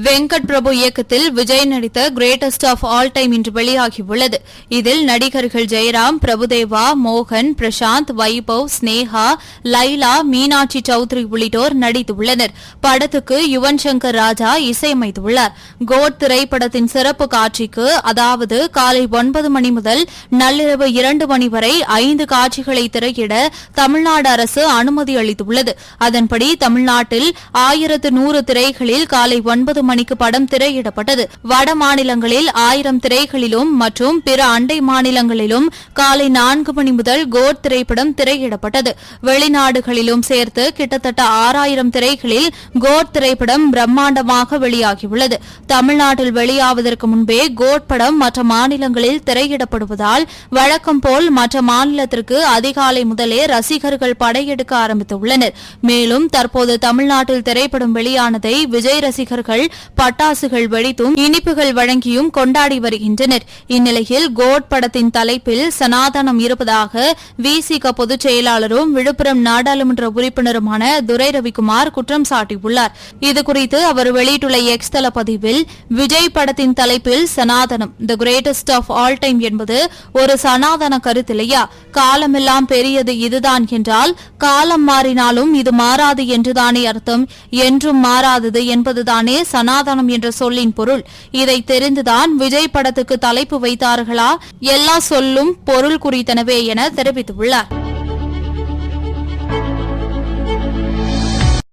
வெங்கட் பிரபு இயக்கத்தில் விஜய் நடித்த greatest of all time இன்று வெளியாகியுள்ளது. இதில் நடிகர்கள் ஜெயராம் பிரபுதேவா மோகன் பிரசாந்த் வைபவ் ஸ்னேகா லைலா மீனாட்சி சௌத்ரி உள்ளிட்டோர் நடித்துள்ளனர். படத்துக்கு யுவன் சங்கர் ராஜா இசையமைத்துள்ளார். கோட் திரைப்படத்தின் சிறப்பு காட்சிக்கு அதாவது காலை ஒன்பது மணி முதல் நள்ளிரவு இரண்டு மணி வரை ஐந்து காட்சிகளை திரையிட தமிழ்நாடு அரசு அனுமதி அளித்துள்ளது. அதன்படி தமிழ்நாட்டில் ஆயிரத்து நூறு திரைகளில் காலை ஒன்பது மணிக்கு படம் திரையிடப்பட்டது. வட மாநிலங்களில் ஆயிரம் திரைகளிலும் மற்றும் பிற அண்டை மாநிலங்களிலும் காலை நான்கு மணி முதல் கோட் திரைப்படம் திரையிடப்பட்டது. வெளிநாடுகளிலும் சேர்த்து கிட்டத்தட்ட ஆறாயிரம் திரைகளில் கோட் திரைப்படம் பிரம்மாண்டமாக வெளியாகியுள்ளது. தமிழ்நாட்டில் வெளியாவதற்கு முன்பே கோட் படம் மற்ற மாநிலங்களில் திரையிடப்படுவதால் வழக்கம் போல் மற்ற மாநிலத்திற்கு அதிகாலை முதலே ரசிகர்கள் படையெடுக்க ஆரம்பித்துள்ளனர். மேலும் தற்போது தமிழ்நாட்டில் திரைப்படம் வெளியானதை விஜய் ரசிகர்கள் பட்டாசுகள் வெடித்தும் இனிப்புகள் வழங்கியும் கொண்டாடி வருகின்றனர். இந்நிலையில் கோட் படத்தின் தலைப்பில் சனாதனம் இருப்பதாக விசிக பொதுச் செயலாளரும் விழுப்புரம் நாடாளுமன்ற உறுப்பினருமான துரை ரவிக்குமார் குற்றம் சாட்டியுள்ளார். இதுகுறித்து அவர் வெளியிட்டுள்ள எக்ஸ் தள பதிவில் விஜய் படத்தின் தலைப்பில் சனாதனம் the greatest of all time என்பது ஒரு சனாதன கருத்தில்லையா? காலமெல்லாம் பெரியது இதுதான் என்றால் காலம் மாறினாலும் இது மாறாது என்றுதானே அர்த்தம்? என்றும் மாறாதது என்பதுதானே சனாதனம் என்ற சொல்லின் பொருள். இதை தெரிந்துதான் விஜய் படத்துக்கு தலைப்பு வைத்தார்களா? எல்லா சொல்லும் பொருள் குறித்தனவே என தெரிவித்துள்ளார்.